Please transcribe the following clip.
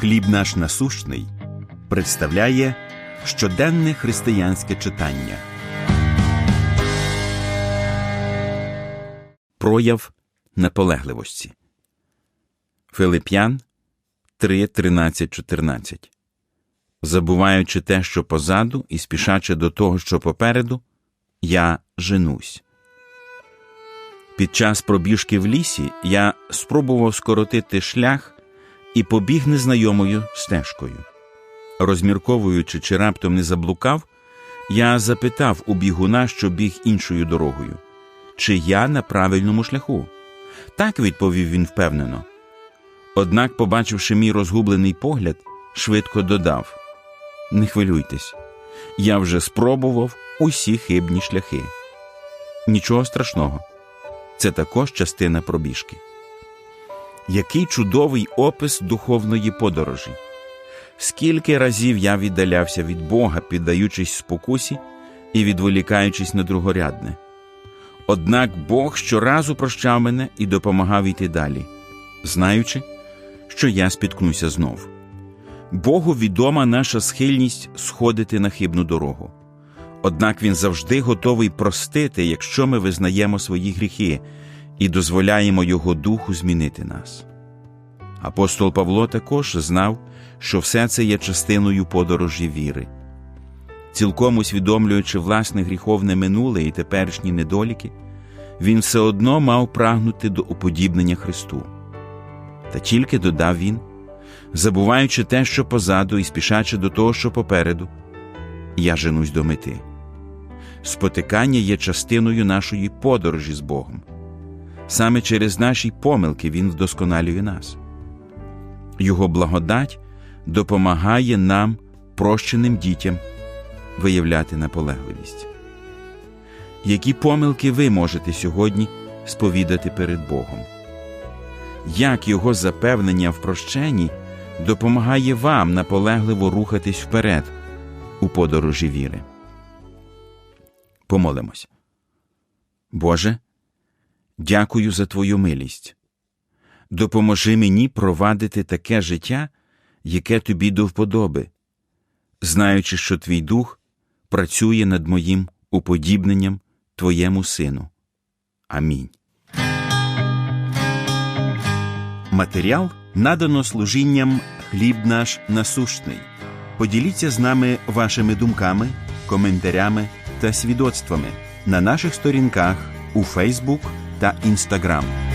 Хліб наш насущний представляє щоденне християнське читання. Прояв наполегливості. Филип'ян 3, 13, 14 Забуваючи те, що позаду, і спішачи до того, що попереду, я женусь. Під час пробіжки в лісі я спробував скоротити шлях і побіг незнайомою стежкою. Розмірковуючи, чи раптом не заблукав, я запитав у бігуна, що біг іншою дорогою, чи я на правильному шляху. Так відповів він впевнено. Однак, побачивши мій розгублений погляд, швидко додав: Не хвилюйтесь, я вже спробував усі хибні шляхи. Нічого страшного, це також частина пробіжки. Який чудовий опис духовної подорожі! Скільки разів я віддалявся від Бога, піддаючись спокусі і відволікаючись на другорядне. Однак Бог щоразу прощав мене і допомагав йти далі, знаючи, що я спіткнуся знов. Богу відома наша схильність сходити на хибну дорогу. Однак Він завжди готовий простити, якщо ми визнаємо свої гріхи і дозволяємо Його Духу змінити нас. Апостол Павло також знав, що все це є частиною подорожі віри. Цілком усвідомлюючи власне гріховне минуле і теперішні недоліки, він все одно мав прагнути до уподібнення Христу. Та тільки додав він, забуваючи те, що позаду, і спішачи до того, що попереду, я женусь до мети. Спотикання є частиною нашої подорожі з Богом. Саме через наші помилки Він вдосконалює нас. Його благодать допомагає нам, прощеним дітям, виявляти наполегливість. Які помилки ви можете сьогодні сповідати перед Богом? Як Його запевнення в прощенні допомагає вам наполегливо рухатись вперед у подорожі віри? Помолимось. Боже, дякую за Твою милість. Допоможи мені провадити таке життя, яке тобі до вподоби, знаючи, що твій дух працює над моїм уподібненням Твоєму Сину. Амінь. Матеріал надано служінням хліб наш насущний. Поділіться з нами вашими думками, коментарями та свідоцтвами на наших сторінках у Фейсбук та Інстаграм.